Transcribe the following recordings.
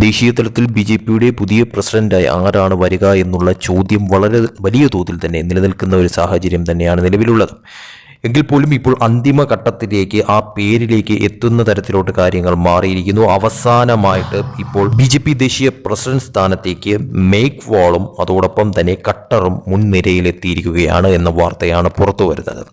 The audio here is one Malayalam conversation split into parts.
ദേശീയ തലത്തിൽ ബി ജെ പിയുടെ പുതിയ പ്രസിഡന്റായി ആരാണ് വരിക എന്നുള്ള ചോദ്യം വളരെ വലിയ തോതിൽ തന്നെ നിലനിൽക്കുന്ന ഒരു സാഹചര്യം തന്നെയാണ് നിലവിലുള്ളത്. എങ്കിൽ പോലും ഇപ്പോൾ അന്തിമ ഘട്ടത്തിലേക്ക് ആ പേരിലേക്ക് എത്തുന്ന തരത്തിലോട്ട് കാര്യങ്ങൾ മാറിയിരിക്കുന്നു. അവസാനമായിട്ട് ഇപ്പോൾ ബി ജെ പി ദേശീയ പ്രസിഡന്റ് സ്ഥാനത്തേക്ക് മേക്ക് വാളും അതോടൊപ്പം തന്നെ കട്ടറും മുൻനിരയിലെത്തിയിരിക്കുകയാണ് എന്ന വാർത്തയാണ് പുറത്തു വരുന്നത്.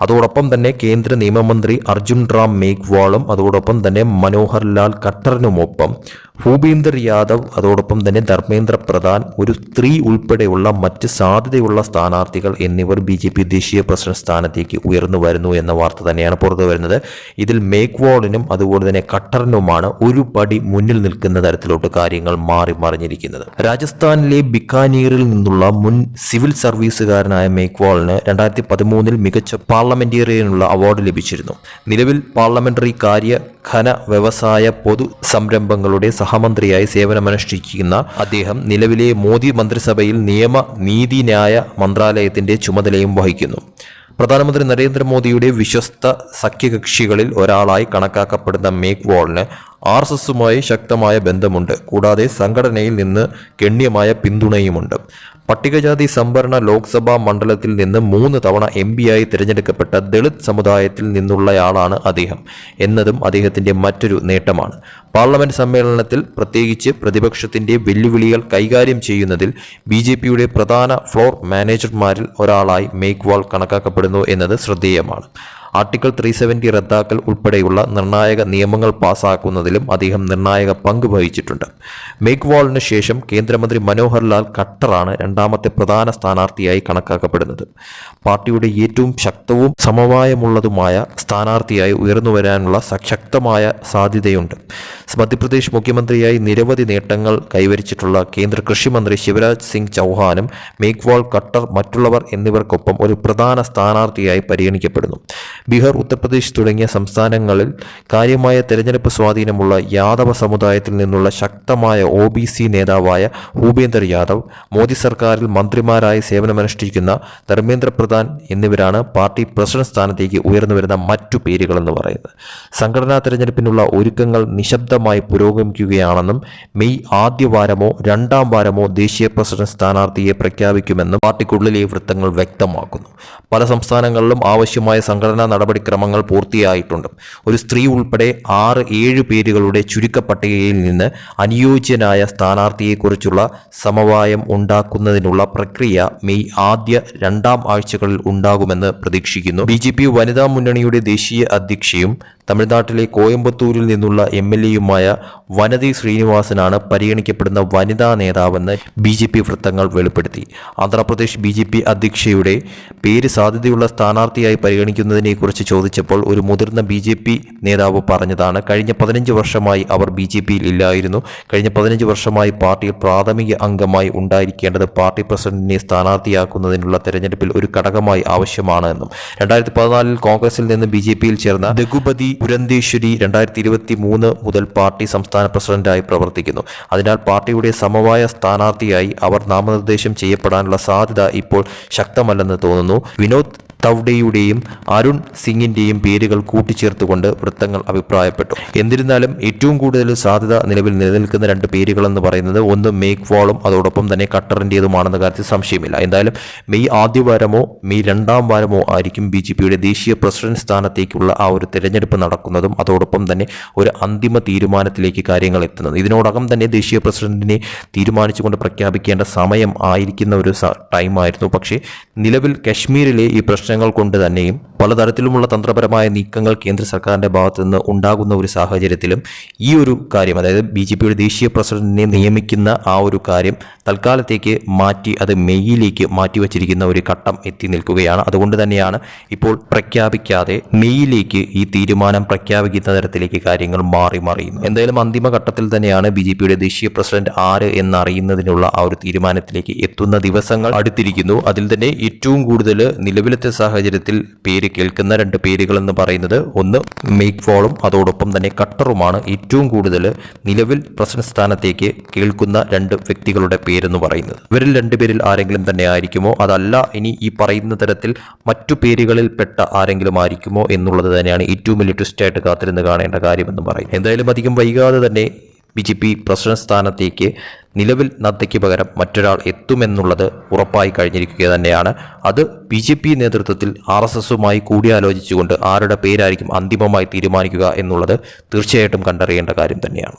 അതോടൊപ്പം തന്നെ കേന്ദ്ര നിയമമന്ത്രി അർജുൻ റാം മേഘ്വാളും അതോടൊപ്പം തന്നെ മനോഹർ ലാൽ ഖട്ടറിനുമൊപ്പം ഭൂപീന്ദർ യാദവ് അതോടൊപ്പം തന്നെ ധർമ്മേന്ദ്ര പ്രധാൻ ഒരു സ്ത്രീ ഉൾപ്പെടെയുള്ള മറ്റ് സാധ്യതയുള്ള സ്ഥാനാർത്ഥികൾ എന്നിവർ ബി ജെ പി ദേശീയ പ്രസിഡന്റ് സ്ഥാനത്തേക്ക് ഉയർന്നു വരുന്നു എന്ന വാർത്ത തന്നെയാണ് പുറത്തു വരുന്നത്. ഇതിൽ മേക്വാളിനും അതുപോലെ തന്നെ ഖട്ടറിനുമാണ് ഒരു പടി മുന്നിൽ നിൽക്കുന്ന തരത്തിലോട്ട് കാര്യങ്ങൾ മാറി മറിഞ്ഞിരിക്കുന്നത്. രാജസ്ഥാനിലെ ബിക്കാനീറിൽ നിന്നുള്ള മുൻ സിവിൽ സർവീസുകാരനായ മേക്വാളിന് രണ്ടായിരത്തി പതിമൂന്നിൽ മികച്ച പാർലമെന്റേറിയനുള്ള അവാർഡ് ലഭിച്ചിരുന്നു. നിലവിൽ പാർലമെന്ററി കാര്യ ഖന വ്യവസായ പൊതു സംരംഭങ്ങളുടെ സഹമന്ത്രിയായി സേവനമനുഷ്ഠിക്കുന്ന അദ്ദേഹം നിലവിലെ മോദി മന്ത്രിസഭയിൽ നിയമ നീതിന്യായ മന്ത്രാലയത്തിന്റെ ചുമതലയും വഹിക്കുന്നു. പ്രധാനമന്ത്രി നരേന്ദ്രമോദിയുടെ വിശ്വസ്ത സഖ്യകക്ഷികളിൽ ഒരാളായി കണക്കാക്കപ്പെടുന്ന മേക് വാളിന് ആർ എസ് എസുമായി ശക്തമായ ബന്ധമുണ്ട്. കൂടാതെ സംഘടനയിൽ നിന്ന് ഗണ്യമായ പിന്തുണയുമുണ്ട്. പട്ടികജാതി സംവരണ ലോക്സഭാ മണ്ഡലത്തിൽ നിന്ന് മൂന്ന് തവണ എം ആയി തിരഞ്ഞെടുക്കപ്പെട്ട ദളിത് സമുദായത്തിൽ നിന്നുള്ളയാളാണ് അദ്ദേഹം എന്നതും അദ്ദേഹത്തിന്റെ മറ്റൊരു നേട്ടമാണ്. പാർലമെന്റ് സമ്മേളനത്തിൽ പ്രത്യേകിച്ച് പ്രതിപക്ഷത്തിന്റെ വെല്ലുവിളികൾ കൈകാര്യം ചെയ്യുന്നതിൽ ബി ജെ പിയുടെ പ്രധാന ഫ്ലോർ മാനേജർമാരിൽ ഒരാളായി മേഘ്വാൾ കണക്കാക്കപ്പെടുന്നു എന്നത് ശ്രദ്ധേയമാണ്. ആർട്ടിക്കിൾ ത്രീ സെവന്റി റദ്ദാക്കൽ ഉൾപ്പെടെയുള്ള നിർണായക നിയമങ്ങൾ പാസാക്കുന്നതിലും അദ്ദേഹം നിർണായക പങ്ക് വഹിച്ചിട്ടുണ്ട്. മേഘ്വാളിന് ശേഷം കേന്ദ്രമന്ത്രി മനോഹർ ലാൽ ഖട്ടറാണ് രണ്ടാമത്തെ പ്രധാന സ്ഥാനാർത്ഥിയായി കണക്കാക്കപ്പെടുന്നത്. പാർട്ടിയുടെ ഏറ്റവും ശക്തവും സമവായമുള്ളതുമായ സ്ഥാനാർത്ഥിയായി ഉയർന്നു വരാനുള്ള ശക്തമായ സാധ്യതയുണ്ട്. മധ്യപ്രദേശ് മുഖ്യമന്ത്രിയായി നിരവധി നേട്ടങ്ങൾ കൈവരിച്ചിട്ടുള്ള കേന്ദ്ര കൃഷിമന്ത്രി ശിവരാജ് സിംഗ് ചൗഹാനും മേഘ്വാൾ ഖട്ടർ മറ്റുള്ളവർ എന്നിവർക്കൊപ്പം ഒരു പ്രധാന സ്ഥാനാർത്ഥിയായി പരിഗണിക്കപ്പെടുന്നു. ബീഹാർ ഉത്തർപ്രദേശ് തുടങ്ങിയ സംസ്ഥാനങ്ങളിൽ കാര്യമായ തെരഞ്ഞെടുപ്പ് സ്വാധീനമുള്ള യാദവ സമുദായത്തിൽ നിന്നുള്ള ശക്തമായ ഒ ബി സി നേതാവായ ഭൂപേന്ദർ യാദവ് മോദി സർക്കാരിൽ മന്ത്രിമാരായി സേവനമനുഷ്ഠിക്കുന്ന ധർമ്മേന്ദ്ര പ്രധാൻ എന്നിവരാണ് പാർട്ടി പ്രസിഡന്റ് സ്ഥാനത്തേക്ക് ഉയർന്നു വരുന്ന മറ്റു പേരുകളെന്ന് പറയുന്നത്. സംഘടനാ തെരഞ്ഞെടുപ്പിനുള്ള ഒരുക്കങ്ങൾ നിശബ്ദമായി പുരോഗമിക്കുകയാണെന്നും മെയ് ആദ്യ വാരമോ രണ്ടാം വാരമോ ദേശീയ പ്രസിഡന്റ് സ്ഥാനാർത്ഥിയെ പ്രഖ്യാപിക്കുമെന്നും പാർട്ടിക്കുള്ളിലെ വൃത്തങ്ങൾ വ്യക്തമാക്കുന്നു. പല സംസ്ഥാനങ്ങളിലും ആവശ്യമായ സംഘടനാ നടപടിക്രമങ്ങൾ പൂർത്തിയായിട്ടുണ്ട്. ഒരു സ്ത്രീ ഉൾപ്പെടെ ആറ് ഏഴ് പേരുകളുടെ ചുരുക്കപ്പട്ടികയിൽ നിന്ന് അനുയോജ്യനായ സ്ഥാനാർത്ഥിയെക്കുറിച്ചുള്ള സമവായം ഉണ്ടാക്കുന്നതിനുള്ള പ്രക്രിയ മെയ് ആദ്യ രണ്ടാം ആഴ്ചകളിൽ ഉണ്ടാകുമെന്ന് പ്രതീക്ഷിക്കുന്നു. ബി ജെ പി വനിതാ മുന്നണിയുടെ ദേശീയ അധ്യക്ഷയും തമിഴ്നാട്ടിലെ കോയമ്പത്തൂരിൽ നിന്നുള്ള എം എൽ എയുമായ വനതി ശ്രീനിവാസനാണ് പരിഗണിക്കപ്പെടുന്ന വനിതാ നേതാവെന്ന് ബി ജെ പി വൃത്തങ്ങൾ വെളിപ്പെടുത്തി. ആന്ധ്രാപ്രദേശ് ബി ജെ പി അധ്യക്ഷയുടെ പേര് സാധ്യതയുള്ള സ്ഥാനാർത്ഥിയായി പരിഗണിക്കുന്നതിനെക്കുറിച്ച് ചോദിച്ചപ്പോൾ ഒരു മുതിർന്ന ബി ജെ പി നേതാവ് പറഞ്ഞതാണ് കഴിഞ്ഞ പതിനഞ്ച് വർഷമായി അവർ ബി ജെ പിയിൽ ഇല്ലായിരുന്നു. കഴിഞ്ഞ പതിനഞ്ച് വർഷമായി പാർട്ടിയിൽ പ്രാഥമിക അംഗമായി ഉണ്ടായിരിക്കേണ്ടത് പാർട്ടി പ്രസിഡന്റിനെ സ്ഥാനാർത്ഥിയാക്കുന്നതിനുള്ള തെരഞ്ഞെടുപ്പിൽ ഒരു ഘടകമായി ആവശ്യമാണ് എന്നും. രണ്ടായിരത്തി പതിനാലിൽ കോൺഗ്രസിൽ നിന്ന് ബി ജെ പിയിൽ ചേർന്ന രഘുപതി പുരന്തേശ്വരി രണ്ടായിരത്തി ഇരുപത്തി മൂന്ന് മുതൽ പാർട്ടി സംസ്ഥാന പ്രസിഡന്റായി പ്രവർത്തിക്കുന്നു. അതിനാൽ പാർട്ടിയുടെ സമവായ സ്ഥാനാർത്ഥിയായി അവർ നാമനിർദ്ദേശം ചെയ്യപ്പെടാനുള്ള സാധ്യത ഇപ്പോൾ ശക്തമല്ലെന്ന് തോന്നുന്നു. വിനോദ് തൗഡയുടെയും അരുൺ സിംഗിന്റെയും പേരുകൾ കൂട്ടിച്ചേർത്തുകൊണ്ട് വൃത്തങ്ങൾ അഭിപ്രായപ്പെട്ടു. എന്നിരുന്നാലും ഏറ്റവും കൂടുതൽ സാധ്യത നിലവിൽ നിലനിൽക്കുന്ന രണ്ട് പേരുകളെന്ന് പറയുന്നത് ഒന്ന് മേക്ക് വാളും അതോടൊപ്പം തന്നെ ഖട്ടറിന്റേതുമാണെന്ന കാര്യത്തിൽ സംശയമില്ല. എന്തായാലും മെയ് ആദ്യ വാരമോ മെയ് രണ്ടാം വാരമോ ആയിരിക്കും ബി ജെ പിയുടെ ദേശീയ പ്രസിഡന്റ് സ്ഥാനത്തേക്കുള്ള ആ ഒരു തിരഞ്ഞെടുപ്പ് നടക്കുന്നതും അതോടൊപ്പം തന്നെ ഒരു അന്തിമ തീരുമാനത്തിലേക്ക് കാര്യങ്ങൾ എത്തുന്നത്. ഇതിനോടകം തന്നെ ദേശീയ പ്രസിഡന്റിനെ തീരുമാനിച്ചുകൊണ്ട് പ്രഖ്യാപിക്കേണ്ട സമയം ആയിരിക്കുന്ന ഒരു ടൈമായിരുന്നു. പക്ഷേ നിലവിൽ കശ്മീരിലെ ഈ പ്രശ്നങ്ങൾ കൊണ്ട് തന്നെയും പലതരത്തിലുമുള്ള തന്ത്രപരമായ നീക്കങ്ങൾ കേന്ദ്ര സർക്കാരിന്റെ ഭാഗത്തു നിന്ന് ഉണ്ടാകുന്ന ഒരു സാഹചര്യത്തിലും ഈ ഒരു കാര്യം അതായത് ബി ജെ പിയുടെ ദേശീയ പ്രസിഡന്റിനെ നിയമിക്കുന്ന ആ ഒരു കാര്യം തൽക്കാലത്തേക്ക് മാറ്റി അത് മെയ്യിലേക്ക് മാറ്റിവച്ചിരിക്കുന്ന ഒരു ഘട്ടം എത്തി നിൽക്കുകയാണ്. അതുകൊണ്ട് തന്നെയാണ് ഇപ്പോൾ പ്രഖ്യാപിക്കാതെ മെയ്യിലേക്ക് ഈ തീരുമാനം പ്രഖ്യാപിക്കുന്ന തരത്തിലേക്ക് കാര്യങ്ങൾ മാറി മറിയുന്നു എന്തായാലും അന്തിമഘട്ടത്തിൽ തന്നെയാണ് ബി ജെ പിയുടെ ദേശീയ പ്രസിഡന്റ് ആര് എന്നറിയുന്നതിനുള്ള ആ ഒരു തീരുമാനത്തിലേക്ക് എത്തുന്ന ദിവസങ്ങൾ അടുത്തിരിക്കുന്നു. അതിൽ തന്നെ ഏറ്റവും കൂടുതൽ നിലവിലത്തെ സാഹചര്യത്തിൽ പേര് കേൾക്കുന്ന രണ്ട് പേരുകൾ എന്ന് പറയുന്നത് ഒന്ന് മേക്ക് ഫോളും അതോടൊപ്പം തന്നെ കട്ടറുമാണ് ഏറ്റവും കൂടുതൽ നിലവിൽ പ്രസിഡന്റ് സ്ഥാനത്തേക്ക് കേൾക്കുന്ന രണ്ട് വ്യക്തികളുടെ പേരെന്ന് പറയുന്നത്. ഇവരിൽ രണ്ടുപേരിൽ ആരെങ്കിലും തന്നെ ആയിരിക്കുമോ? അതല്ല ഇനി ഈ പറയുന്ന തരത്തിൽ മറ്റു പേരുകളിൽ പെട്ട ആരെങ്കിലും ആയിരിക്കുമോ എന്നുള്ളത് തന്നെയാണ് ഏറ്റവും വലിയ ട്വിസ്റ്റായിട്ട് കാത്തിരുന്ന് കാണേണ്ട കാര്യമെന്ന് പറയും എന്തായാലും അധികം വൈകാതെ തന്നെ ബി ജെ പി പ്രസിഡന്റ് സ്ഥാനത്തേക്ക് നിലവിൽ നദ്ദയ്ക്ക് പകരം മറ്റൊരാൾ എത്തുമെന്നുള്ളത് ഉറപ്പായി കഴിഞ്ഞിരിക്കുക തന്നെയാണ്. അത് ബി ജെ പി നേതൃത്വത്തിൽ ആർ എസ് എസുമായി കൂടിയാലോചിച്ചുകൊണ്ട് ആരുടെ പേരായിരിക്കും അന്തിമമായി തീരുമാനിക്കുക എന്നുള്ളത് തീർച്ചയായിട്ടും കണ്ടറിയേണ്ട കാര്യം തന്നെയാണ്.